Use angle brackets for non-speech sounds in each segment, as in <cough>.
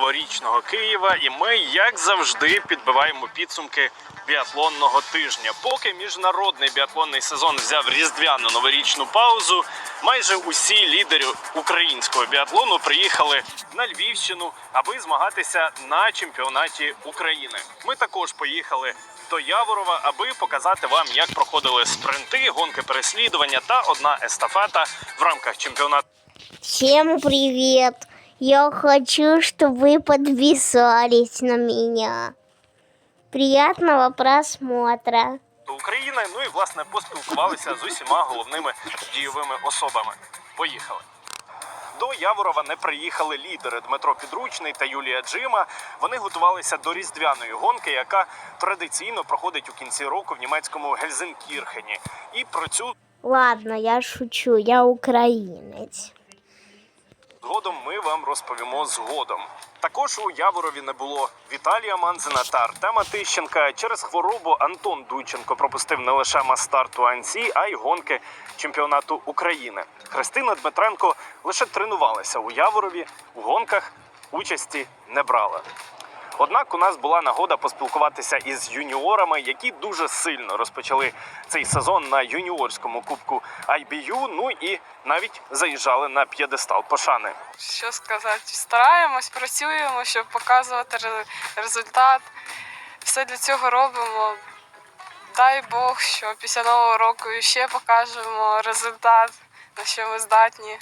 новорічного Києва, і ми, як завжди, підбиваємо підсумки біатлонного тижня. Поки міжнародний біатлонний сезон взяв різдвяну новорічну паузу, майже усі лідери українського біатлону приїхали на Львівщину, аби змагатися на чемпіонаті України. Ми також поїхали до Яворова, аби показати вам, як проходили спринти, гонки переслідування та одна естафета в рамках чемпіонату. Всем привет! Я хочу, чтобы вы подписались на меня. Приятного просмотра. України. Ну і власне поспілкувалися з усіма головними дійовими особами. Поїхали. До Яворова не приїхали лідери Дмитро Підручний та Юлія Джима. Вони готувалися до різдвяної гонки, яка традиційно проходить у кінці року в німецькому Гельзенкірхені. І про цю Ладно, я шучу, я украинец. Згодом ми вам розповімо згодом. Також у Яворові не було Віталія Манзина та Артема Тищенка. Через хворобу Антон Дуйченко пропустив не лише мас-старт Анці, а й гонки чемпіонату України. Христина Дмитренко лише тренувалася у Яворові, у гонках участі не брала. Однак у нас була нагода поспілкуватися із юніорами, які дуже сильно розпочали цей сезон на юніорському кубку IBU, ну і навіть заїжджали на п'єдестал пошани. що сказати, стараємось, працюємо, щоб показувати результат. Все для цього робимо. Дай Бог, що після нового року ще покажемо результат, на що ми здатні.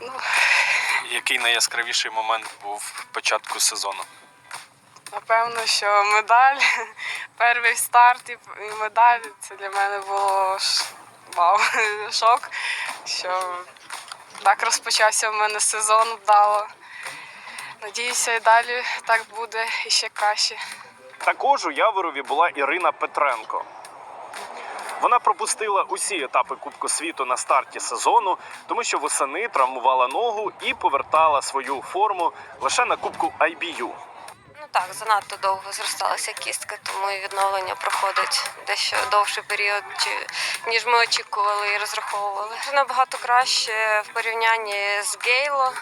Ну, Який найяскравіший момент був початку сезону? напевно, що медаль, <laughs> перший старт і і медаль це для мене було ш- вау, <laughs> шок, що так розпочався в мене сезон вдало. Надіюся, і далі так буде і ще краще. Також у Яворові була Ірина Петренко. Вона пропустила усі етапи Кубку світу на старті сезону, тому що восени травмувала ногу і повертала свою форму лише на Кубку IBU. Так, занадто довго зросталася кістка, тому і відновлення проходить дещо довший період, ніж ми очікували і розраховували. Набагато краще в порівнянні з Гейло.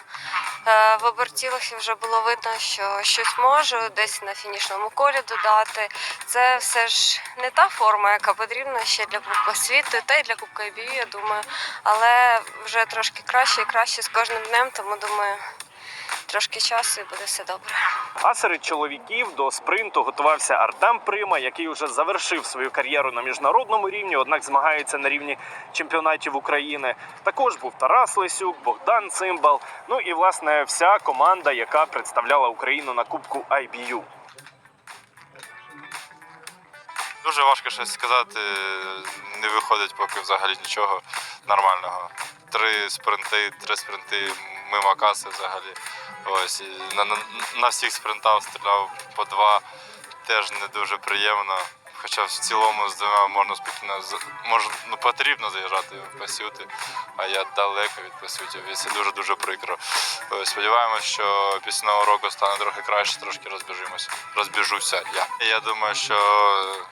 Е, В обертілах вже було видно, що щось можу десь на фінішному колі додати. Це все ж не та форма, яка потрібна ще для Кубка світу, та й для Кубка IBU, я думаю. Але вже трошки краще і краще з кожним днем, тому думаю, трошки часу і буде все добре. А серед чоловіків до спринту готувався Артем Прима, який вже завершив свою кар'єру на міжнародному рівні, однак змагається на рівні чемпіонатів України. Також був Тарас Лесюк, Богдан Цимбал. Ну і власне вся команда, яка представляла Україну на Кубку IBU. Дуже важко щось сказати. Не виходить поки взагалі нічого нормального. Три спринти, три спринти мимо каси взагалі. Ось і на, на, на всіх спринтах стріляв по два. Теж не дуже приємно. Хоча в цілому з двома можна спокійно з- мож, ну, потрібно заїжджати в пасюти, а я далеко від пасютів. І це дуже дуже прикро. Ось, Сподіваємось, що після нового року стане трохи краще, трошки розбіжимося. Розбіжуся я. Я думаю, що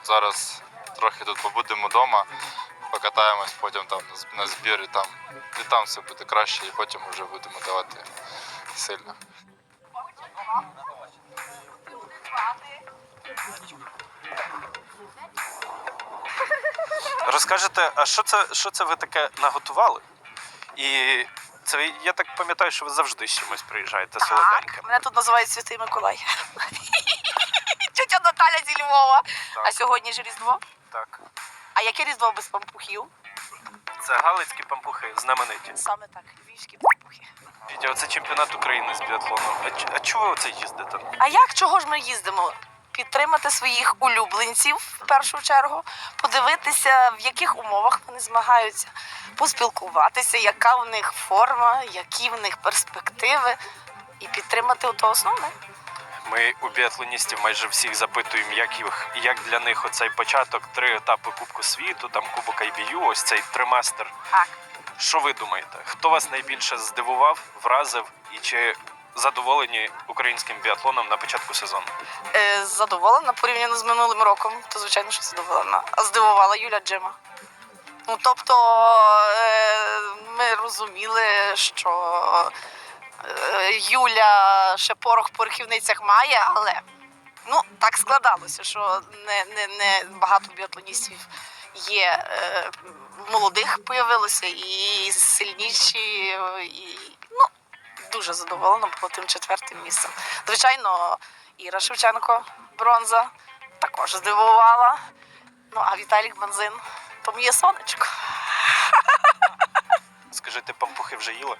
зараз трохи тут побудемо вдома, покатаємось, потім там на збір і там, і там все буде краще, і потім вже будемо давати сильно. Розкажете, а що це, що це ви таке наготували? І це я так пам'ятаю, що ви завжди з чимось приїжджаєте солоденьким. Мене тут називають Святий Миколай. <laughs> Тетя Наталя зі Львова. Так. А сьогодні ж Різдво. Так. А яке Різдво без пампухів? Це галицькі пампухи, знамениті. Саме так, львівські Вітя, оце чемпіонат України з біатлону. А, ч- а чого ви оце їздите? А як чого ж ми їздимо? Підтримати своїх улюбленців в першу чергу, подивитися, в яких умовах вони змагаються, поспілкуватися, яка в них форма, які в них перспективи, і підтримати ото основне. Ми у біатлоністів майже всіх запитуємо, як їх як для них оцей початок, три етапи Кубку світу, там Кубок IBU, ось цей триместр. Так. Що ви думаєте? Хто вас найбільше здивував, вразив і чи задоволені українським біатлоном на початку сезону? Е, задоволена порівняно з минулим роком, то звичайно, що задоволена. А здивувала Юля Джима. Ну тобто е, ми розуміли, що Е, Юля ще порох в порохівницях має, але ну так складалося, що не, не, не багато біатлоністів є е, молодих появилося і сильніші, і ну дуже задоволена була тим четвертим місцем. Звичайно, Іра Шевченко, бронза, також здивувала. Ну а Віталік Бензин то моє сонечко. Скажите, пампухи вже їли?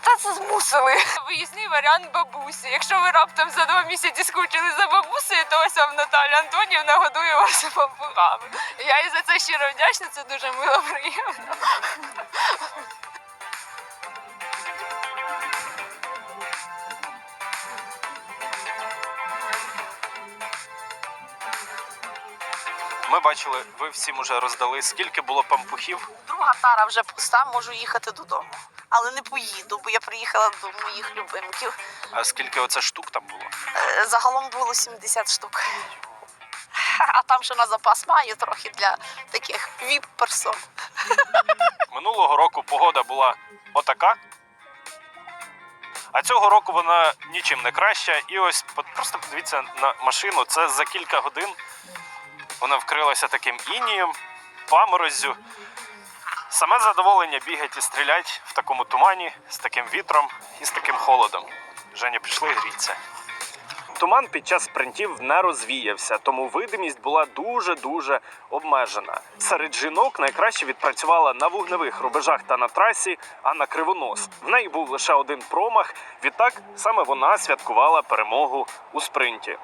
Та це змусили. <laughs> Виїзний варіант бабусі. Якщо ви раптом за два місяці скучили за бабусею, то ось вам Наталя Антонівна годує вас пампухами. Я їй за це щиро вдячна, це дуже мило приємно. Ми бачили, ви всім уже роздали. Скільки було пампухів? Друга тара вже пуста, можу їхати додому. Але не поїду, бо я приїхала до моїх любимків. А скільки оце штук там було? Е, Загалом було 70 штук. А там ще на запас маю трохи для таких віп-персон. Минулого року погода була отака. А цього року вона нічим не краща. І ось просто подивіться на машину. Це за кілька годин вона вкрилася таким інієм, памороззю. Саме задоволення бігати і стріляти в такому тумані, з таким вітром і з таким холодом. Женя, пішли гріться. Туман під час спринтів не розвіявся, тому видимість була дуже-дуже обмежена. Серед жінок найкраще відпрацювала на вогневих рубежах та на трасі Анна Кривонос. В неї був лише один промах. Відтак саме вона святкувала перемогу у спринті.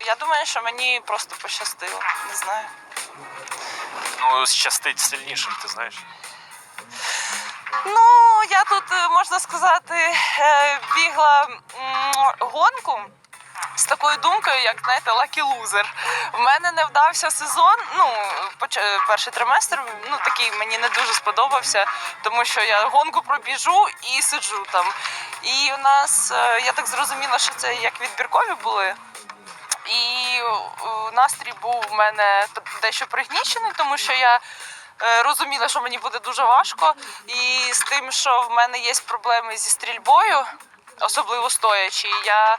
Я думаю, що мені просто пощастило. Не знаю. Ну, щастить сильніших, ти знаєш. Ну, я тут, е, можна сказати, е, бігла гонку з такою думкою, як знаєте, lucky loser. В мене не вдався сезон. Ну, поч- перший триместр ну, такий мені не дуже сподобався, тому що я гонку пробіжу і сиджу там. І у нас, е, я так зрозуміла, що це як відбіркові були. І е, настрій був у мене дещо пригнічений, тому що я е, розуміла, що мені буде дуже важко. І з тим, що в мене є проблеми зі стрільбою, особливо стоячи, я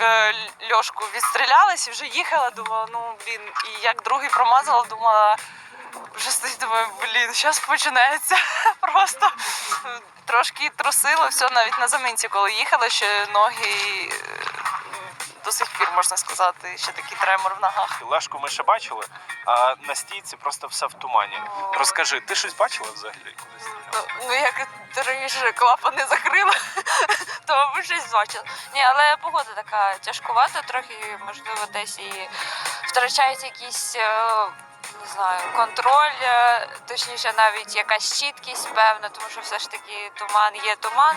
е, Льошку відстрілялась і вже їхала, думала, ну блін, і як другий промазала, думала. Вже стоїть, думаю, блін, зараз починається. <laughs> Просто е, трошки трусило, все навіть на заминці, коли їхала, ще ноги е, до сих пір можна сказати, ще такий тремор в ногах. Лешку ми ще бачили, а на стійці просто все в тумані. Розкажи, ти щось бачила взагалі? колись? Ну, ну як раніше клапани закрила, <laughs> то мабуть щось бачила. Ні, але погода така тяжкувата, трохи, можливо, десь і втрачається якийсь. Не знаю, контроль, е, точніше, навіть якась чіткість певна, тому що все ж таки туман є туман.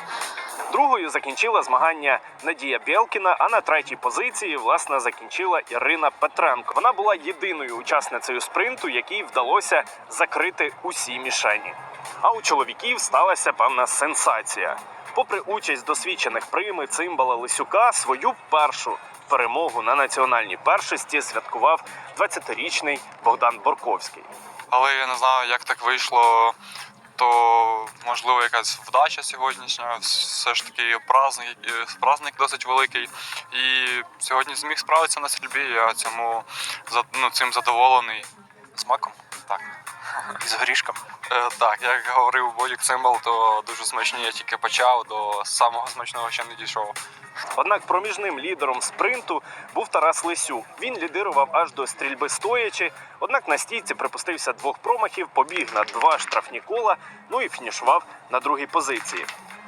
Другою закінчила змагання Надія Бєлкіна, а на третій позиції власне закінчила Ірина Петренко. Вона була єдиною учасницею спринту, якій вдалося закрити усі мішені. А у чоловіків сталася певна сенсація. Попри участь досвідчених прийми цимбала Лисюка, свою першу перемогу на національній першості святкував 20-річний Богдан Борковський. але я не знаю, як так вийшло. То можливо якась вдача сьогоднішня, все ж таки праздник, праздник досить великий. І сьогодні зміг справитися на стрільбі. Я цьому ну, цим задоволений. Смаком? Так. І З горішком. Е, так, як говорив Бодік Цимбал, то дуже смачні я тільки почав, до самого смачного ще не дійшов. Однак проміжним лідером спринту був Тарас Лисюк. Він лідирував аж до стрільби стоячи. Однак на стійці припустився двох промахів, побіг на два штрафні кола, ну і фінішував на другій позиції.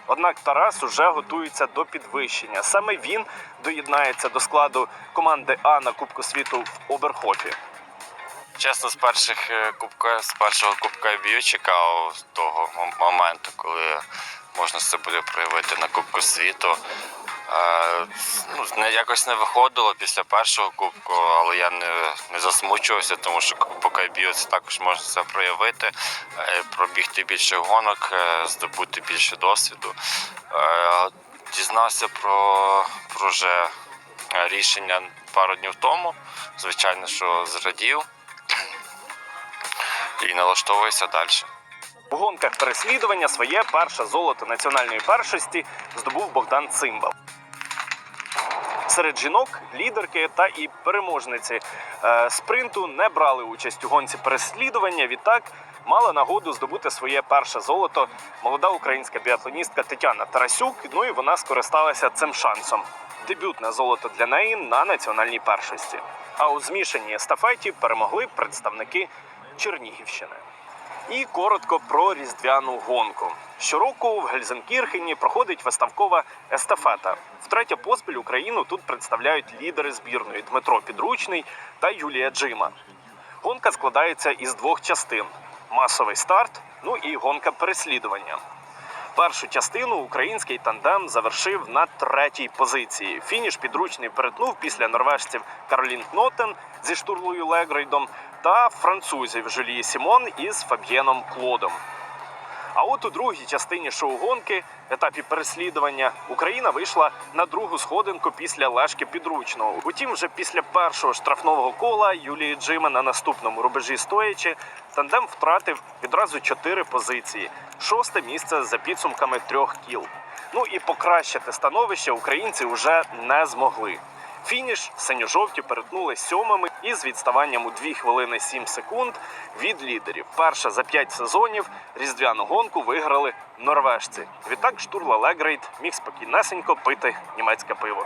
Однак Тарас уже готується до підвищення. Саме він доєднається до складу команди А на Кубку світу в Оберхофі. Чесно, з перших е, кубка, з першого кубка б'ю чекав того моменту, коли можна це буде проявити на Кубку світу. Ну, не, якось не виходило після першого кубку, але я не, не засмучувався, тому що кубок IBU це також можна це проявити, е, пробігти більше гонок, е, здобути більше досвіду. Е, дізнався про, про вже рішення пару днів тому. Звичайно, що зрадів і налаштовуюся далі. У гонках переслідування своє перше золото національної першості здобув Богдан Цимбал. Серед жінок лідерки та і переможниці е, спринту не брали участь у гонці переслідування. Відтак мала нагоду здобути своє перше золото молода українська біатлоністка Тетяна Тарасюк. Ну і вона скористалася цим шансом. Дебютне золото для неї на національній першості. А у змішаній естафеті перемогли представники Чернігівщини. І коротко про різдвяну гонку. Щороку в Гельзенкірхені проходить виставкова естафета. Втретє поспіль Україну тут представляють лідери збірної Дмитро Підручний та Юлія Джима. Гонка складається із двох частин: масовий старт, ну і гонка переслідування. Першу частину український тандем завершив на третій позиції. Фініш підручний перетнув після норвежців Каролін Кнотен зі штурлою Легрейдом та французів Жюлії Сімон із Фаб'єном Клодом. А от у другій частині шоу-гонки, етапі переслідування, Україна вийшла на другу сходинку після Лешки підручного. Утім, вже після першого штрафного кола Юлії Джима на наступному рубежі стоячи, тандем втратив відразу чотири позиції, шосте місце за підсумками трьох кіл. Ну і покращити становище українці вже не змогли. Фініш синьо-жовті перетнули сьомими із відставанням у 2 хвилини 7 секунд від лідерів. Перша за 5 сезонів різдвяну гонку виграли норвежці. Відтак штурла Легрейд міг спокійнесенько пити німецьке пиво.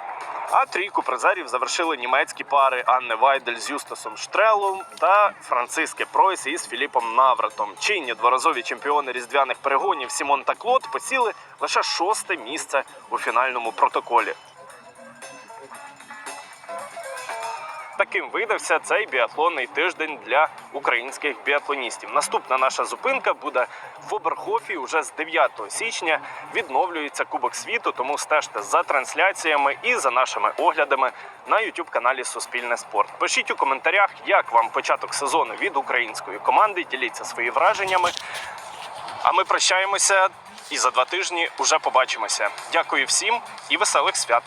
А трійку призерів завершили німецькі пари Анне Вайдель з Юстасом Штрелом та Франциске Пройс із Філіпом Навратом. Чинні дворазові чемпіони різдвяних перегонів Сімон та Клод посіли лише шосте місце у фінальному протоколі. Таким видався цей біатлонний тиждень для українських біатлоністів. Наступна наша зупинка буде в Оберхофі. Уже з 9 січня відновлюється Кубок світу. Тому стежте за трансляціями і за нашими оглядами на youtube каналі Суспільне спорт. Пишіть у коментарях, як вам початок сезону від української команди. Діліться свої враженнями. А ми прощаємося і за два тижні уже побачимося. Дякую всім і веселих свят.